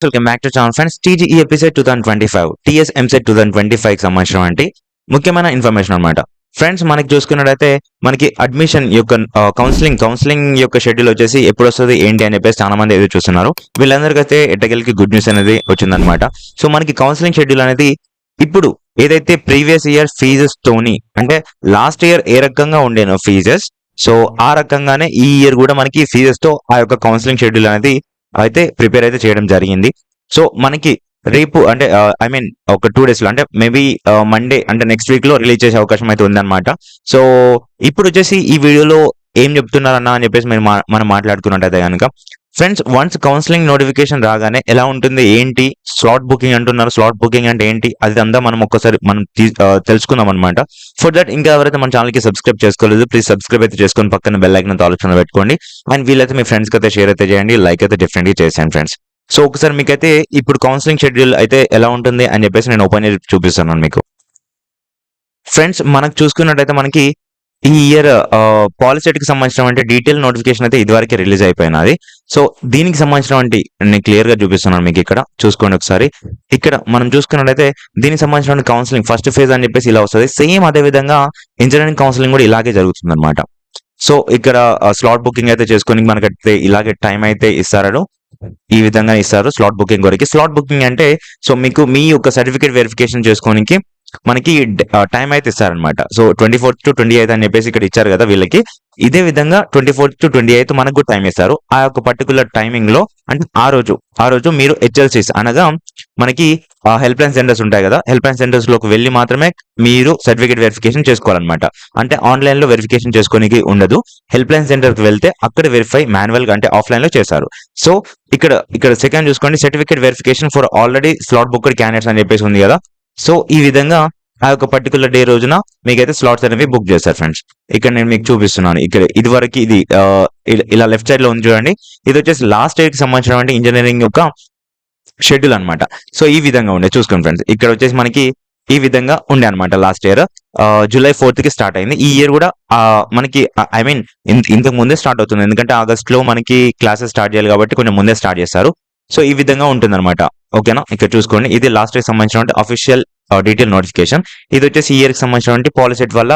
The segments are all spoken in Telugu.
Welcome back to channel friends TGE episode two thousand twenty five TS EAMCET two thousand twenty five సంబంధించినటువంటి ముఖ్యమైన ఇన్ఫర్మేషన్ అనమాట ఫ్రెండ్స్ మనకి చూసుకున్నట్టయితే మనకి అడ్మిషన్ యొక్క కౌన్సిలింగ్ కౌన్సిలింగ్ యొక్క షెడ్యూల్ వచ్చేసి ఎప్పుడు వస్తుంది ఏంటి అని చెప్పేసి చాలా మంది ఎదురు చూస్తున్నారు. వీళ్ళందరికైతే ఎట్టగలికి గుడ్ న్యూస్ అనేది వచ్చిందనమాట సో మనకి కౌన్సిలింగ్ షెడ్యూల్ అనేది ఇప్పుడు ఏదైతే ప్రీవియస్ ఇయర్ ఫీజెస్ తోని అంటే లాస్ట్ ఇయర్ ఏ రకంగా ఉండేనో ఫీజెస్ సో ఆ రకంగానే ఈ ఇయర్ కూడా మనకి ఫీజెస్తో ఆ యొక్క కౌన్సిలింగ్ షెడ్యూల్ అనేది అయితే ప్రిపేర్ అయితే చేయడం జరిగింది. సో మనకి రేపు అంటే ఐ మీన్ ఒక టూ డేస్లో అంటే మేబీ మండే అంటే నెక్స్ట్ వీక్లో రిలీజ్ చేసే అవకాశం అయితే ఉందన్నమాట. సో ఇప్పుడు వచ్చేసి ఈ వీడియోలో ఏం చెప్తున్నారన్నా అని చెప్పేసి మేము మనం మాట్లాడుకున్నట్టయితే కనుక ఫ్రెండ్స్ వన్స్ కౌన్సిలింగ్ నోటిఫికేషన్ రాగానే ఎలా ఉంటుంది? ఏంటి? స్లాట్ బుకింగ్ అంటున్నారు. స్లాట్ బుకింగ్ అంటే ఏంటి? అది అంతా మనం ఒక్కసారి మనం తెలుసుకుందాం అనమాట ఫర్ దట్ ఇంకా ఎవరైతే మన ఛానల్కి సబ్స్క్రైబ్ చేసుకోలేదు ప్లీజ్ సబ్స్క్రైబ్ అయితే చేసుకొని పక్కన బెల్ ఐకన్ ఆలోచన పెట్టుకోండి. అండ్ వీళ్ళైతే మీ ఫ్రెండ్స్కి అయితే షేర్ అయితే చేయండి లైక్ అయితే డిఫరెంట్ చేసాను ఫ్రెండ్స్ సో ఒకసారి మీకైతే ఇప్పుడు కౌన్సిలింగ్ షెడ్యూల్ అయితే ఎలా ఉంటుంది అని చెప్పేసి నేను ఓపెన్ చేసి చూపిస్తున్నాను మీకు. ఫ్రెండ్స్ మనకు చూసుకున్నట్టయితే మనకి ఈ ఇయర్ పాలిసెట్కి సంబంధించిన డీటెయిల్ నోటిఫికేషన్ అయితే ఇదివరకే రిలీజ్ అయిపోయినది. సో దీనికి సంబంధించిన నేను క్లియర్గా చూపిస్తున్నాను మీకు ఇక్కడ. చూసుకోండి ఒకసారి. ఇక్కడ మనం చూసుకున్నట్లయితే దీనికి సంబంధించిన కౌన్సిలింగ్ ఫస్ట్ ఫేజ్ అని చెప్పేసి ఇలా వస్తుంది. సేమ్ అదే విధంగా ఇంజనీరింగ్ కౌన్సిలింగ్ కూడా ఇలాగే జరుగుతుంది అనమాట సో ఇక్కడ స్లాట్ బుకింగ్ అయితే చేసుకుని మనకైతే ఇలాగే టైం అయితే ఇస్తారు ఈ విధంగా ఇస్తారు స్లాట్ బుకింగ్ వరకు స్లాట్ బుకింగ్ అంటే సో మీకు మీ యొక్క సర్టిఫికేట్ వెరిఫికేషన్ చేసుకోనికి మనకి టైం అయితే ఇస్తారనమాట so twenty fourth to twenty eighth అని చెప్పేసి ఇక్కడ ఇచ్చారు కదా వీళ్ళకి. ఇదే విధంగా twenty fourth to twenty eighth మనకు కూడా టైం ఇస్తారు. ఆ యొక్క పర్టికులర్ టైమింగ్లో అంటే ఆ రోజు ఆ రోజు మీరు హెచ్ఎల్సీస్ అనగా మనకి హెల్ప్ లైన్ సెంటర్స్ ఉంటాయి కదా. హెల్ప్ లైన్ సెంటర్స్లోకి వెళ్ళి మాత్రమే మీరు సర్టిఫికేట్ వెరిఫికేషన్ చేసుకోవాలన్నమాట. అంటే ఆన్లైన్లో వెరిఫికేషన్ చేసుకోనికి ఉండదు. హెల్ప్ లైన్ సెంటర్కి వెళ్తే అక్కడ వెరిఫై మాన్యువల్గా అంటే ఆఫ్లైన్లో చేస్తారు. సో ఇక్కడ ఇక్కడ సెకండ్ చూసుకోండి. Certificate verification for already slot booked candidates అని చెప్పేసి ఉంది కదా. సో ఈ విధంగా ఆ యొక్క పర్టికులర్ డే రోజున మీకైతే స్లాట్స్ అనేవి బుక్ చేస్తారు ఫ్రెండ్స్ ఇక్కడ నేను మీకు చూపిస్తున్నాను. ఇక్కడ ఇది వరకు ఇది ఇలా- ఇలా లెఫ్ట్ సైడ్లో ఉంది చూడండి. ఇది వచ్చేసి లాస్ట్ ఇయర్కి సంబంధించిన ఇంజనీరింగ్ యొక్క షెడ్యూల్ అన్నమాట. సో ఈ విధంగా ఉండే. చూసుకోండి ఫ్రెండ్స్ ఇక్కడ వచ్చేసి మనకి ఈ విధంగా ఉండే అనమాట లాస్ట్ ఇయర్ జూలై ఫోర్త్కి స్టార్ట్ అయింది. ఈ ఇయర్ కూడా మనకి ఐ మీన్ ఇంతకు ముందే స్టార్ట్ అవుతుంది. ఎందుకంటే ఆగస్ట్లో మనకి క్లాసెస్ స్టార్ట్ చేయాలి కాబట్టి కొంచెం ముందే స్టార్ట్ చేస్తారు. సో ఈ విధంగా ఉంటుంది అనమాట ఓకేనా? ఇక్కడ చూసుకోండి. ఇది లాస్ట్ ఇయర్ సంబంధించిన అఫీషియల్ డీటెయిల్ నోటిఫికేషన్ ఇది వచ్చేసి ఈ ఇయర్కి సంబంధించిన పాలసెట్ వల్ల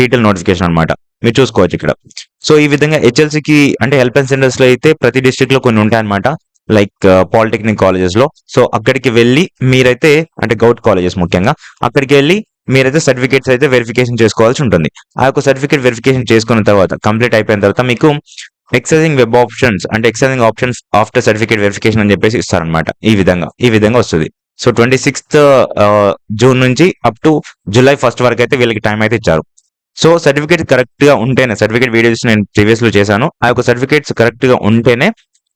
డీటెయిల్ నోటిఫికేషన్ అనమాట మీరు చూసుకోవచ్చు ఇక్కడ. సో ఈ విధంగా హెచ్ఎల్సికి కి అంటే హెల్ప్ అండ్ సెంటర్స్లో అయితే ప్రతి డిస్ట్రిక్ట్లో కొన్ని ఉంటాయన్నమాట. లైక్ పాలిటెక్నిక్ కాలేజెస్లో. సో అక్కడికి వెళ్ళి మీరైతే అంటే గౌట్ కాలేజెస్ ముఖ్యంగా అక్కడికి వెళ్ళి మీరైతే సర్టిఫికేట్స్ అయితే వెరిఫికేషన్ చేసుకోవాల్సి ఉంటుంది. ఆ యొక్క సర్టిఫికేట్ వెరిఫికేషన్ చేసుకున్న తర్వాత కంప్లీట్ అయిపోయిన తర్వాత మీకు ఎక్సైజింగ్ వెబ్ ఆప్షన్స్ అంటే exercising options after certificate verification అని చెప్పేసి ఇస్తారనమాట ఈ విధంగా ఈ విధంగా వస్తుంది. సో ట్వంటీ సిక్స్త్ జూన్ నుంచి అప్ టు జూలై ఫస్ట్ వరకు అయితే వీళ్ళకి టైం అయితే ఇచ్చారు. సో సర్టిఫికేట్ కరెక్ట్గా ఉంటేనే సర్టిఫికేట్ వీడియోస్ నేను ప్రీవియస్లో చేశాను. ఆ యొక్క సర్టిఫికేట్స్ కరెక్ట్గా ఉంటేనే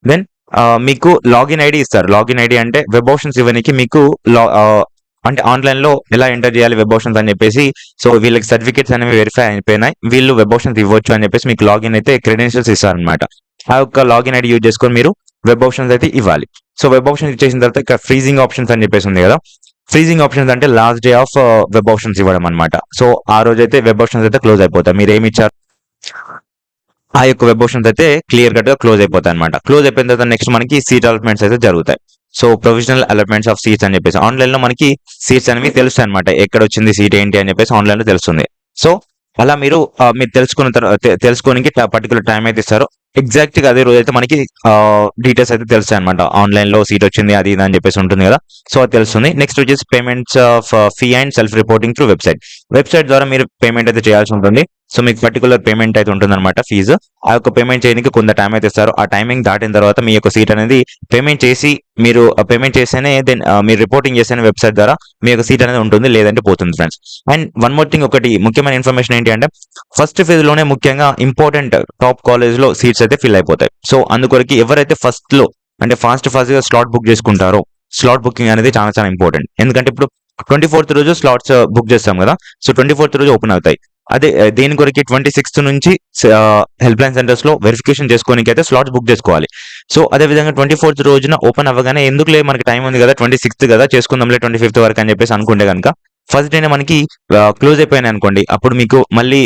దెన్ uh, మీకు లాగిన్ ఐడి ఇస్తారు. లాగిన్ ఐడి అంటే వెబ్ ఆప్షన్స్ ఇవ్వడానికి మీకు లా- అంటే ఆన్లైన్లో ఎలా ఎంటర్ చేయాలి వెబ్ ఆప్షన్స్ అని చెప్పేసి సో వీళ్ళకి సర్టిఫికేట్స్ అనేవి వెరిఫై అయిపోయినాయి. వీళ్ళు వెబ్ ఆప్షన్స్ ఇవ్వచ్చు అని చెప్పేసి మీకు లాగిన్ అయితే క్రెడెన్షియల్స్ ఇస్తారనమాట ఆ యొక్క లాగిన్ ఐడి యూజ్ చేసుకొని మీరు వెబ్ ఆప్షన్స్ అయితే ఇవ్వాలి. సో వెబ్ ఆప్షన్స్ ఇచ్చేసిన తర్వాత ఇక్కడ ఫ్రీజింగ్ ఆప్షన్స్ అని చెప్పేసి ఉంది కదా. ఫ్రీజింగ్ ఆప్షన్స్ అంటే last day of web options ఇవ్వడం అనమాట సో ఆ రోజు అయితే వెబ్ ఆప్షన్స్ అయితే క్లోజ్ అయిపోతాయి. మీరు ఏమి ఇచ్చారు? ఆ యొక్క వెబ్ ఆప్షన్స్ అయితే క్లియర్ కట్గా క్లోజ్ అయిపోతాయి అనమాట క్లోజ్ అయిపోయిన తర్వాత నెక్స్ట్ మనకి సీట్ అలాట్మెంట్స్ అయితే జరుగుతాయి. So provisional allotments of seats అని చెప్పేసి ఆన్లైన్లో మనకి సీట్స్ అనేవి తెలుస్తాయి అనమాట ఎక్కడ వచ్చింది సీట్ ఏంటి అని చెప్పేసి ఆన్లైన్లో తెలుస్తుంది. సో అలా మీరు మీరు తెలుసుకున్న తర్వాత తెలుసుకోనికి పర్టికులర్ టైం అయితే ఇస్తారు. ఎగ్జాక్ట్గా అదే రోజు అయితే మనకి డీటెయిల్స్ అయితే తెలుస్తాయి అనమాట ఆన్లైన్లో సీట్ వచ్చింది అది ఇది అని చెప్పేసి ఉంటుంది కదా. సో అది తెలుస్తుంది. నెక్స్ట్ వచ్చేసి payments of fee and self reporting through website website ద్వారా మీరు పేమెంట్ అయితే చేయాల్సి ఉంటుంది. సో మీకు పర్టికులర్ పేమెంట్ అయితే ఉంటుంది అనమాట ఫీజు ఆ యొక్క పేమెంట్ చేయడానికి కొంత టైం అయితే ఇస్తారు. ఆ టైమింగ్ దాటిన తర్వాత మీ యొక్క సీట్ అనేది పేమెంట్ చేసి మీరు పేమెంట్ చేస్తేనే దెన్ మీరు రిపోర్టింగ్ చేస్తేనే వెబ్సైట్ ద్వారా మీ యొక్క సీట్ అనేది ఉంటుంది లేదంటే పోతుంది friends and one more thing ఒకటి ముఖ్యమైన ఇన్ఫర్మేషన్ ఏంటి అంటే ఫస్ట్ ఫేజ్లోనే ముఖ్యంగా ఇంపార్టెంట్ టాప్ కాలేజ్లో సీట్స్ అయితే ఫిల్ అయిపోతాయి. సో అందుకొరకు ఎవరైతే ఫస్ట్లో అంటే ఫాస్ట్ ఫాస్ట్గా స్లాట్ బుక్ చేసుకుంటారో స్లాట్ బుకింగ్ అనేది చాలా చాలా ఇంపార్టెంట్ ఎందుకంటే ఇప్పుడు ట్వంటీ ఫోర్త్ రోజు స్లాట్స్ బుక్ uh, చేస్తాం కదా. సో ట్వంటీ ఫోర్త్ రోజు ఓపెన్ అవుతాయి. అదే దేని కొరకు ట్వంటీ సిక్స్త్ నుంచి హెల్ప్ లైన్ సెంటర్స్లో వెరిఫికేషన్ చేసుకోనికి అయితే స్లాట్స్ బుక్ చేసుకోవాలి. సో అదే విధంగా ట్వంటీ ఫోర్త్ రోజున ఓపెన్ అవ్వగానే ఎందుకులే మనకి టైం ఉంది కదా ట్వంటీ సిక్స్త్ కదా చేసుకుందాంలే ట్వంటీ ఫిఫ్త్ వరకు అని చెప్పేసి అనుకుంటే కనుక ఫస్ట్ డేనే మనకి క్లోజ్ అయిపోయినాయి అనుకోండి అప్పుడు మీకు మళ్ళీ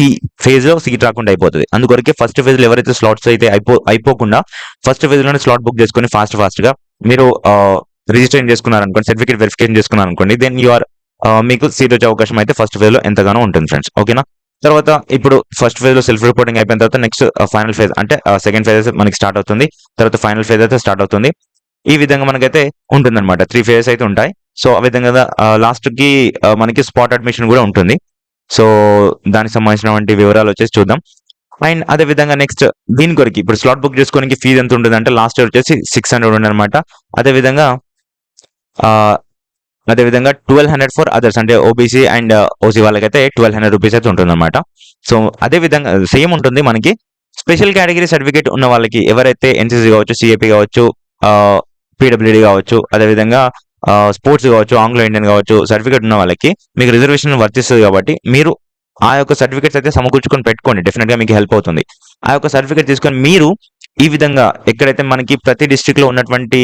ఈ ఫేజ్లో సీట్ రాకుండా అయిపోతుంది. అందుకొరకే ఫస్ట్ ఫేజ్లో ఎవరైతే స్లాట్స్ అయితే అయిపో అయిపోకుండా ఫస్ట్ ఫేజ్లోనే స్లాట్ బుక్ చేసుకుని ఫాస్ట్ ఫాస్ట్గా మీరు రిజిస్ట్రేషన్ చేసుకున్నారు అనుకోండి సర్టిఫికేట్ వెరిఫికేషన్ చేసుకున్నారు అనుకోండి దెన్ యు ఆర్ మీకు సీట్ వచ్చే అవకాశం అయితే ఫస్ట్ ఫేజ్లో ఎంతగానో ఉంటుంది ఫ్రెండ్స్ ఓకేనా తర్వాత ఇప్పుడు ఫస్ట్ ఫేజ్లో సెల్ఫ్ రిపోర్టింగ్ అయిపోయిన తర్వాత నెక్స్ట్ ఫైనల్ ఫేజ్ అంటే సెకండ్ ఫేజ్ అయితే మనకి స్టార్ట్ అవుతుంది. తర్వాత ఫైనల్ ఫేజ్ అయితే స్టార్ట్ అవుతుంది. ఈ విధంగా మనకైతే ఉంటుందన్నమాట. త్రీ ఫేజెస్ అయితే ఉంటాయి. సో ఆ విధంగా లాస్ట్కి మనకి స్పాట్ అడ్మిషన్ కూడా ఉంటుంది. సో దానికి సంబంధించినటువంటి వివరాలు వచ్చేసి చూద్దాం. అండ్ అదే విధంగా నెక్స్ట్ దీని కొరకు ఇప్పుడు స్లాట్ బుక్ చేసుకోవడానికి ఫీజు ఎంత ఉంటుంది అంటే లాస్ట్ ఇయర్ వచ్చేసి సిక్స్ హండ్రెడ్ ఉంది అనమాట అదే విధంగా అదేవిధంగా ట్వెల్వ్ హండ్రెడ్ ఫర్ అదర్స్ అంటే ఓబీసీ అండ్ ఓసీ వాళ్ళకైతే ట్వెల్వ్ హండ్రెడ్ రూపీస్ అయితే ఉంటుంది అనమాట సో అదే విధంగా సేమ్ ఉంటుంది మనకి. స్పెషల్ కేటగిరీ సర్టిఫికేట్ ఉన్న వాళ్ళకి ఎవరైతే ఎన్సీసీ కావచ్చు సిఏపీ కావచ్చు uh, పీడబ్ల్యూడి కావచ్చు అదేవిధంగా uh, స్పోర్ట్స్ కావచ్చు ఆంగ్లో ఇండియన్ కావచ్చు సర్టిఫికేట్ ఉన్న వాళ్ళకి మీకు రిజర్వేషన్ వర్తిస్తుంది కాబట్టి మీరు ఆ యొక్క సర్టిఫికేట్స్ అయితే సమకూర్చుకొని పెట్టుకోండి. డెఫినెట్గా మీకు హెల్ప్ అవుతుంది. ఆ యొక్క సర్టిఫికేట్ తీసుకొని మీరు ఈ విధంగా ఎక్కడైతే మనకి ప్రతి డిస్టిక్లో ఉన్నటువంటి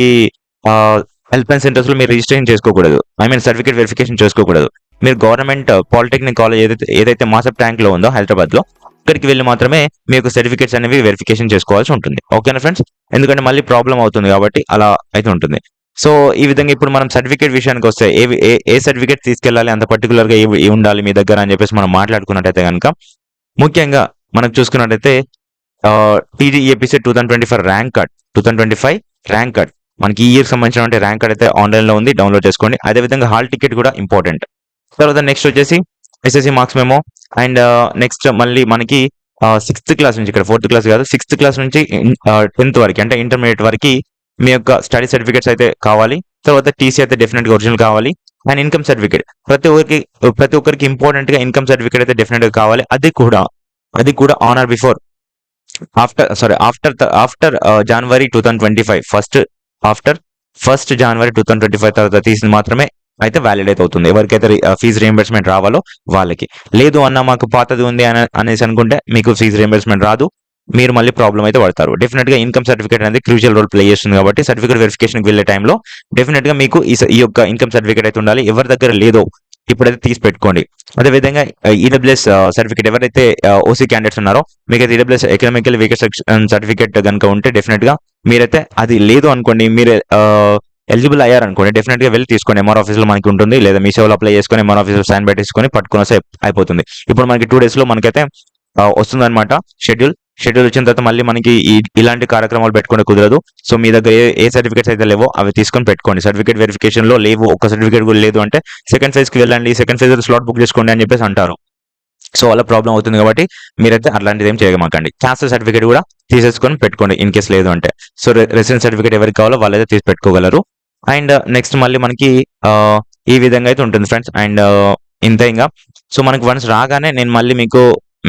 uh, హెల్ప్ లైన్ సెంటర్స్లో మీరు రిజిస్ట్రేషన్ చేసుకోకూడదు. ఐ మీన్ సర్టిఫికేట్ వెరిఫికేషన్ చేసుకోకూడదు. మీరు గవర్నమెంట్ uh, పాలిటెక్నిక్ కాలేజ్ ఏదైతే ఏదైతే మాసప్ ట్యాంక్లో ఉందో హైదరాబాద్లో ఇక్కడికి వెళ్ళి మాత్రమే మీ యొక్క సర్టిఫికేట్స్ అనేవి వెరిఫికేషన్ చేసుకోవాల్సి ఉంటుంది. ఓకేనా ఫ్రెండ్స్ ఎందుకంటే మళ్ళీ ప్రాబ్లం అవుతుంది కాబట్టి అలా అయితే ఉంటుంది. సో ఈ విధంగా ఇప్పుడు మనం సర్టిఫికేట్ విషయానికి వస్తే ఏ ఏ- ఏ సర్టిఫికేట్ తీసుకెళ్ళాలి అంత పర్టికులర్గా ఏ ఉండాలి మీ దగ్గర అని చెప్పేసి మనం మాట్లాడుకున్నట్టయితే కనుక ముఖ్యంగా మనం చూసుకున్నట్టయితే TGAPC two thousand twenty five rank card two thousand twenty five rank card మనకి ఈ ఇయర్ సంబంధించిన ర్యాంక్ కార్డ్ అయితే ఆన్లైన్లో ఉంది డౌన్లోడ్ చేసుకోండి. అదే విధంగా హాల్ టికెట్ కూడా ఇంపార్టెంట్ తర్వాత నెక్స్ట్ వచ్చేసి SSC marks memo and next మళ్ళీ మనకి uh, సిక్స్త్ క్లాస్ నుంచి ఇక్కడ ఫోర్త్ క్లాస్ కాదు సిక్స్త్ క్లాస్ నుంచి టెన్త్ uh, వరకు అంటే ఇంటర్మీడియట్ వరకు మీ యొక్క స్టడీ సర్టిఫికేట్స్ అయితే కావాలి. తర్వాత టీసీ అయితే డెఫినెట్గా ఒరిజినల్ కావాలి అండ్ ఇన్కమ్ సర్టిఫికేట్ ప్రతి ఒక్కరికి ప్రతి ఒక్కరికి ఇంపార్టెంట్గా ఇన్కమ్ సర్టిఫికేట్ అయితే డెఫినెట్గా కావాలి. అది కూడా అది కూడా on or before after sorry after after January two thousand twenty five first after first January two thousand twenty five తర్వాత తీసింది మాత్రమే అయితే వ్యాలిడేట్ అవుతుంది. ఎవరికైతే ఫీజు రియంబర్స్మెంట్ uh, రావాలో వాళ్ళకి. లేదు అన్న మాకు పాతది ఉంది అని అనేసి అనుకుంటే మీకు ఫీజు రియంబర్స్మెంట్ రాదు. మీరు మళ్ళీ ప్రాబ్లం అయితే పడతారు. డెఫినెట్గా ఇన్కమ్ సర్టిఫికేట్ అనేది క్రూషియల్ రోల్ ప్లే చేస్తుంది కాబట్టి సర్టిఫికేట్ వెరిఫికేషన్కి వెళ్ళే టైంలో డెఫినెట్గా మీకు ఈ యొక్క ఇన్కమ్ సర్టిఫికేట్ అయితే ఉండాలి. ఎవరి దగ్గర లేదో ఇప్పుడైతే తీసి పెట్టుకోండి. అదే విధంగా ఈడబ్ల్యూఎస్ సర్టిఫికేట్ ఎవరైతే uh, ఓసీ క్యాండిడేట్స్ ఉన్నారో మీకైతే ఈడబ్ల్యూఎస్ ఎకనామికల్ వీకర్ సర్టిఫికేట్ కనుక ఉంటే డెఫినెట్గా మీరైతే అది లేదు అనుకోండి మీరు ఎలిజిబుల్ అయ్యారనుకోండి డెఫినెట్గా వెళ్ళి తీసుకొని ఎంఆర్ ఆఫీస్లో మనకి ఉంటుంది లేదా మీ సేవలో అప్లై చేసుకొని ఎంఆర్ ఆఫీస్లో సైన్ పెట్టేసుకొని పట్టుకుని వస్తే అయిపోతుంది. ఇప్పుడు మనకి టూ డేస్లో మనకైతే వస్తుందన్నమాట షెడ్యూల్ షెడ్యూల్ వచ్చిన తర్వాత మళ్ళీ మనకి ఇలాంటి కార్యక్రమాలు పెట్టుకుంటే కుదరదు. సో మీ దగ్గర ఏ ఏ సర్టిఫికేట్స్ అయితే లేవో అవి తీసుకొని పెట్టుకోండి. సర్టిఫికేట్ వెరిఫికేషన్లో లేవు ఒక సర్టిఫికేట్ కూడా లేదు అంటే సెకండ్ ఫేజ్కి వెళ్ళండి సెకండ్ ఫేజ్ స్లాట్ బుక్ చేసుకోండి అని చెప్పేసి అంటారు. సో అలా ప్రాబ్లం అవుతుంది కాబట్టి మీరైతే అలాంటిది ఏం చేయమాకండి క్యాన్సర్ సర్టిఫికేట్ కూడా తీసేసుకొని పెట్టుకోండి ఇన్ కేసు లేదు అంటే. సో రెసిడెన్స్ సర్టిఫికేట్ ఎవరికి కావాలో వాళ్ళైతే తీసి పెట్టుకోగలరు. అండ్ నెక్స్ట్ uh, మళ్ళీ మనకి uh, ఈ విధంగా అయితే ఉంటుంది ఫ్రెండ్స్ అండ్ uh, ఇంతే ఇంకా. సో మనకి వన్స్ రాగానే నేను మళ్ళీ మీకు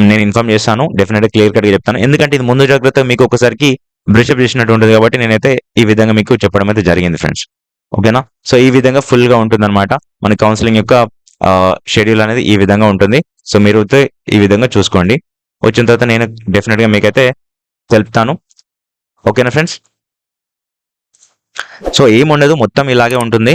నేను ఇన్ఫార్మ్ చేస్తాను. డెఫినెట్గా క్లియర్ కట్గా చెప్తాను. ఎందుకంటే ఇది ముందు జాగ్రత్త మీకు ఒకసారికి బ్రిషప్ చేసినట్టు ఉంటుంది కాబట్టి నేనైతే ఈ విధంగా మీకు చెప్పడం అయితే జరిగింది ఫ్రెండ్స్ ఓకేనా సో ఈ విధంగా ఫుల్గా ఉంటుంది అనమాట మన కౌన్సిలింగ్ యొక్క షెడ్యూల్ అనేది ఈ విధంగా ఉంటుంది. సో మీరు అయితే ఈ విధంగా చూసుకోండి. వచ్చిన తర్వాత నేను డెఫినెట్గా మీకైతే తెలుపుతాను. ఓకేనా ఫ్రెండ్స్? సో ఏం ఉండదు. మొత్తం ఇలాగే ఉంటుంది.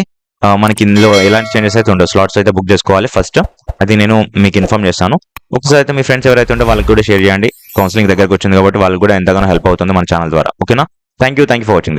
మనకి ఇందులో ఎలాంటి చేంజెస్ అయితే ఉండవు. స్లాట్స్ అయితే బుక్ చేసుకోవాలి ఫస్ట్ అది నేను మీకు ఇన్ఫార్మ్ చేస్తాను. ఒకసారి అయితే మీ ఫ్రెండ్స్ ఎవరైతే ఉంటే వాళ్ళకి కూడా షేర్ చేయండి. కౌన్సిలింగ్ దగ్గరకు వచ్చింది కాబట్టి వాళ్ళకి కూడా ఎంతగానో హెల్ప్ అవుతుంది మన ఛానల్ ద్వారా. ఓకేనా? Thank you thank you for watching